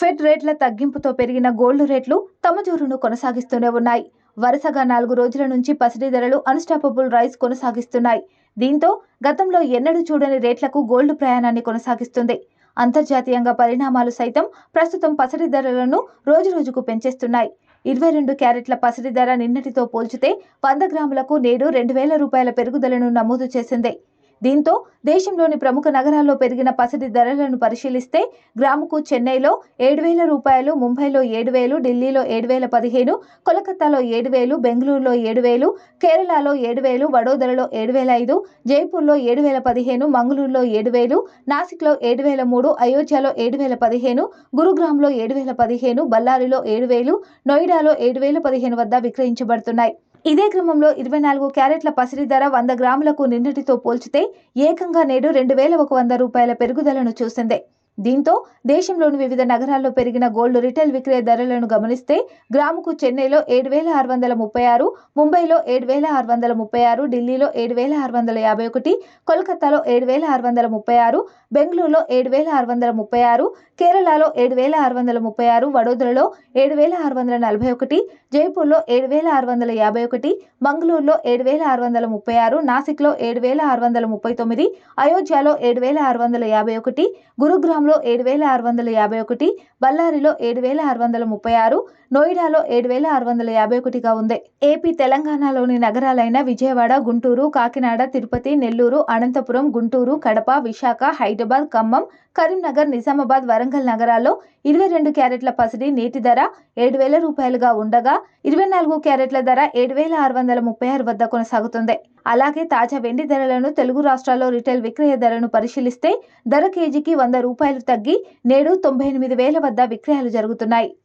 Fed రేట్ల తగ్గింపుతో పెరిగిన gold రేట్లు తమ జోరును కొనసాగిస్తూనే ఉన్నాయి. వరుసగా నాలుగు రోజుల నుంచి పసిడి ధరలు అన్స్టాపబుల్ రైస్ కొనసాగిస్తున్నాయి. దీంతో గతంలో ఎన్నడూ చూడని రేట్లకు గోల్డ్ ప్రయాణాన్ని కొనసాగిస్తుంది. అంతర్జాతీయంగా పరిణామాలు సైతం ప్రస్తుతం పసిడి ధరలను రోజురోజుకు పెంచేస్తున్నాయి. ఇరవై రెండు క్యారెట్ల పసిడి ధర నిన్నటితో పోల్చితే వంద గ్రాములకు నేడు రెండు వేల రూపాయల పెరుగుదలను నమోదు చేసింది. దీంతో దేశంలోని ప్రముఖ నగరాల్లో పెరిగిన పసిడి ధరలను పరిశీలిస్తే గ్రాముకు చెన్నైలో ఏడు వేల రూపాయలు ముంబైలో ఏడు వేలు ఢిల్లీలో ఏడు వేల పదిహేను కోలకత్తాలో ఏడు వేలు బెంగళూరులో ఏడు వేలు కేరళలో ఏడు వేలు వడోదరలో ఏడు వేల ఐదు జైపూర్లో ఏడు వేల పదిహేను మంగళూరులో ఏడు వేలు నాసిక్లో ఏడు వేల మూడు అయోధ్యలో ఏడు వేల పదిహేను గురుగ్రామ్లో ఏడు వేల పదిహేను బళ్ళారిలో ఏడు వేలు నోయిడాలో ఏడు వేల పదిహేను వద్ద విక్రయించబడుతున్నాయి. ఇదే క్రమంలో ఇరవై నాలుగు క్యారెట్ల పసిరి ధర వంద గ్రాములకు నిన్నటితో పోల్చితే ఏకంగా నేడు రెండు వేల ఒక వంద రూపాయల పెరుగుదలను చూసింది. దీంతో దేశంలోని వివిధ నగరాల్లో పెరిగిన గోల్డ్ రిటైల్ విక్రయ ధరలను గమనిస్తే గ్రాముకు చెన్నైలో ఏడు వేల ఆరు వందల ముప్పై ఆరు ముంబైలో ఏడు వేల ఆరు వందల ముప్పై ఆరు ఢిల్లీలో ఏడు వేల ఆరు వందల యాభై ఒకటి కోల్కతాలో ఏడు వేల ఆరు వందల ముప్పై ఆరు బెంగళూరులో ఏడు వేల ఆరు వందల ముప్పై ఆరు కేరళలో ఏడు వేల ఆరు వందల ముప్పై ఆరు వడోదరలో ఏడు వేల ఆరు వందల నలభై ఒకటి జైపూర్లో ఏడు వేల ఆరు వందల యాభై ఒకటి మంగళూరులో ఏడు వేల ఆరు వందల ముప్పై ఆరు నాసిక్లో ఏడు వేల ఆరు వందల ముప్పై తొమ్మిది అయోధ్యలో ఏడు వేల ఆరు వందల యాభై ఒకటి గురుగ్రామ్లో ఏడు వేల ఆరు వందల యాభై ఒకటి బళ్ళారిలో ఏడు వేల ఆరు వందల ముప్పై ఆరు నోయిడాలో ఏడు వేల ఆరు వందల యాభై ఒకటిగా ఉంది. ఏపీ తెలంగాణలోని నగరాలైన విజయవాడ గుంటూరు కాకినాడ తిరుపతి నెల్లూరు అనంతపురం గుంటూరు కడప విశాఖ హైదరాబాద్ ఖమ్మం కరీంనగర్ నిజామాబాద్ వరంగల్ నగరాల్లో ఇరవై రెండు క్యారెట్ల పసిడి నీటి ధర ఏడు వేల రూపాయలుగా ఉండగా ఇరవై నాలుగు క్యారెట్ల ధర ఏడు వేల ఆరు వందల ముప్పై ఆరు వద్ద కొనసాగుతుంది. అలాగే తాజా వెండి ధరలను తెలుగు రాష్ట్రాల్లో రిటైల్ విక్రయ ధరను పరిశీలిస్తే ధర కేజీకి వంద రూపాయలు రూపాయలు తగ్గి నేడు తొంభై ఎనిమిది వేల వద్ద విక్రయాలు జరుగుతున్నాయి.